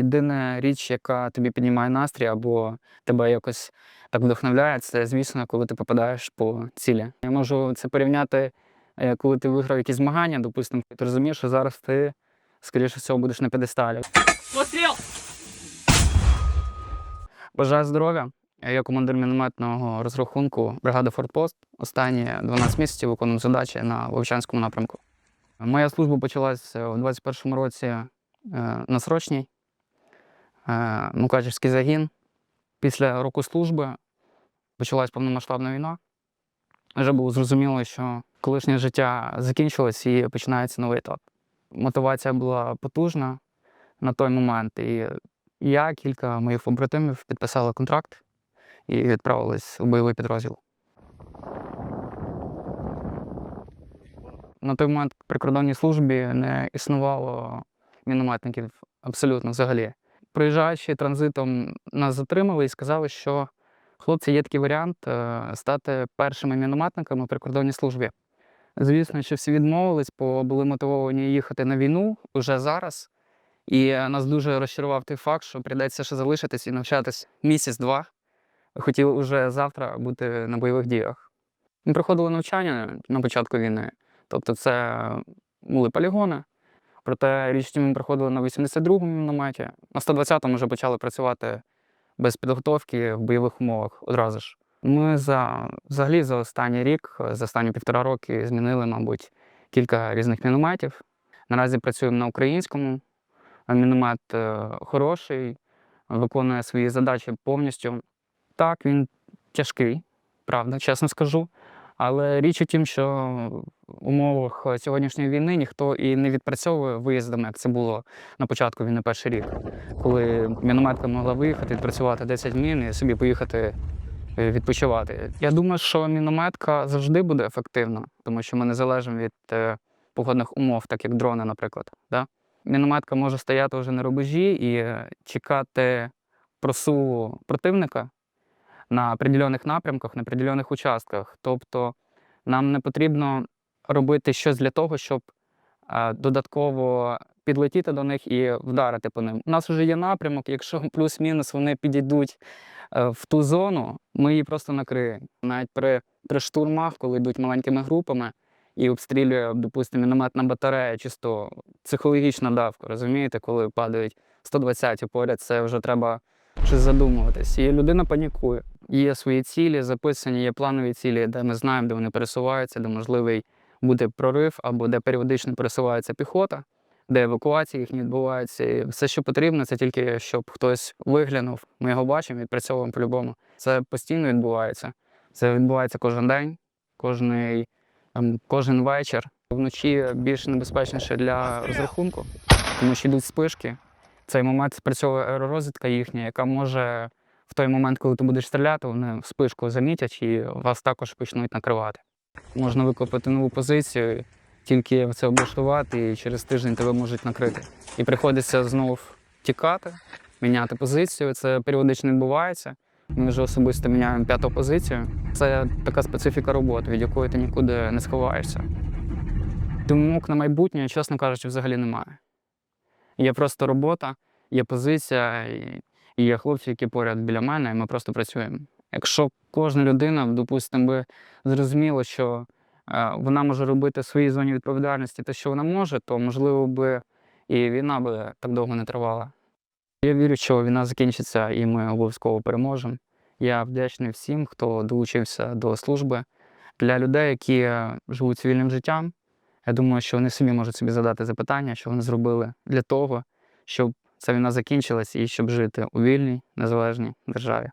єдина річ, яка тобі піднімає настрій або тебе якось так вдохновляє, це, звісно, коли ти попадаєш по цілі. Я можу це порівняти, е, коли ти виграв якісь змагання, допустимо, ти розумієш, що зараз ти, скоріше всього, будеш на п'єдесталі. Постріл! Бажаю здоров'я. Я командир мінометного розрахунку бригади Фортпост. Останні 12 місяців виконую задачі на Вовчанському напрямку. Моя служба почалась у 21-му році е, на срочній. Е, Мукачівський загін. Після року служби почалась повномасштабна війна. Вже було зрозуміло, що колишнє життя закінчилось і починається новий етап. Мотивація була потужна на той момент. І я, кілька моїх побратимів підписали контракт і відправились у бойовий підрозділ. На той момент в прикордонній службі не існувало мінометників абсолютно взагалі. Приїжджаючи транзитом, нас затримали і сказали, що хлопці, є такий варіант е, стати першими мінометниками в прикордонній службі. Звісно, що всі відмовились, бо були мотивовані їхати на війну вже зараз. І е, нас дуже розчарував той факт, що прийдеться ще залишитись і навчатись місяць-два. Хотіли вже завтра бути на бойових діях. Ми проходили навчання на початку війни. Тобто, це були полігони. Проте річ ми проходили на 82-му мінометі. На 120-му вже почали працювати без підготовки в бойових умовах одразу ж. Ми за взагалі за останній рік, за останні півтора роки змінили, мабуть, кілька різних мінометів. Наразі працюємо на українському. Міномет е, хороший, виконує свої задачі повністю. Так, він тяжкий, правда, чесно скажу. Але річ у тім, що в умовах сьогоднішньої війни ніхто і не відпрацьовує виїздами, як це було на початку війни перший рік, коли мінометка могла виїхати, відпрацювати 10 мін і собі поїхати е, відпочивати. Я думаю, що мінометка завжди буде ефективна, тому що ми не залежимо від е, погодних умов, так як дрони, наприклад. Да? Мінометка може стояти вже на рубежі і е, чекати просуву противника на определених напрямках, на определених участках. Тобто нам не потрібно робити щось для того, щоб додатково підлетіти до них і вдарити по ним. У нас вже є напрямок, якщо плюс-мінус вони підійдуть е, в ту зону, ми її просто накриємо. Навіть при, при штурмах, коли йдуть маленькими групами і обстрілює, допустимо, мінометна батарея, чисто психологічна давка, розумієте, коли падають 120 поряд, це вже треба щось задумуватись. І людина панікує. Є свої цілі, записані, є планові цілі, де ми знаємо, де вони пересуваються, де можливий буде прорив, або де періодично пересувається піхота, де евакуації їхні відбуваються. І все, що потрібно, це тільки щоб хтось виглянув. Ми його бачимо, відпрацьовуємо по-любому. Це постійно відбувається. Це відбувається кожен день, кожний, ем, кожен вечір. Вночі більш небезпечніше для розрахунку, тому що йдуть спишки. Цей момент спрацьовує аеророзвідка їхня, яка може в той момент, коли ти будеш стріляти, вони спишку замітять і вас також почнуть накривати. Можна викопати нову позицію, тільки це облаштувати, і через тиждень тебе можуть накрити. І приходиться знов тікати, міняти позицію. Це періодично відбувається. Ми вже особисто міняємо п'яту позицію. Це така специфіка роботи, від якої ти нікуди не сховаєшся. Думок на майбутнє, чесно кажучи, взагалі немає. Є просто робота, є позиція, і є хлопці, які поряд біля мене, і ми просто працюємо. Якщо кожна людина, допустимо, би зрозуміла, що е, вона може робити в своїй зоні відповідальності те, що вона може, то можливо би і війна би так довго не тривала. Я вірю, що війна закінчиться і ми обов'язково переможемо. Я вдячний всім, хто долучився до служби. Для людей, які живуть цивільним життям, я думаю, що вони самі можуть собі задати запитання, що вони зробили для того, щоб ця війна закінчилась і щоб жити у вільній, незалежній державі.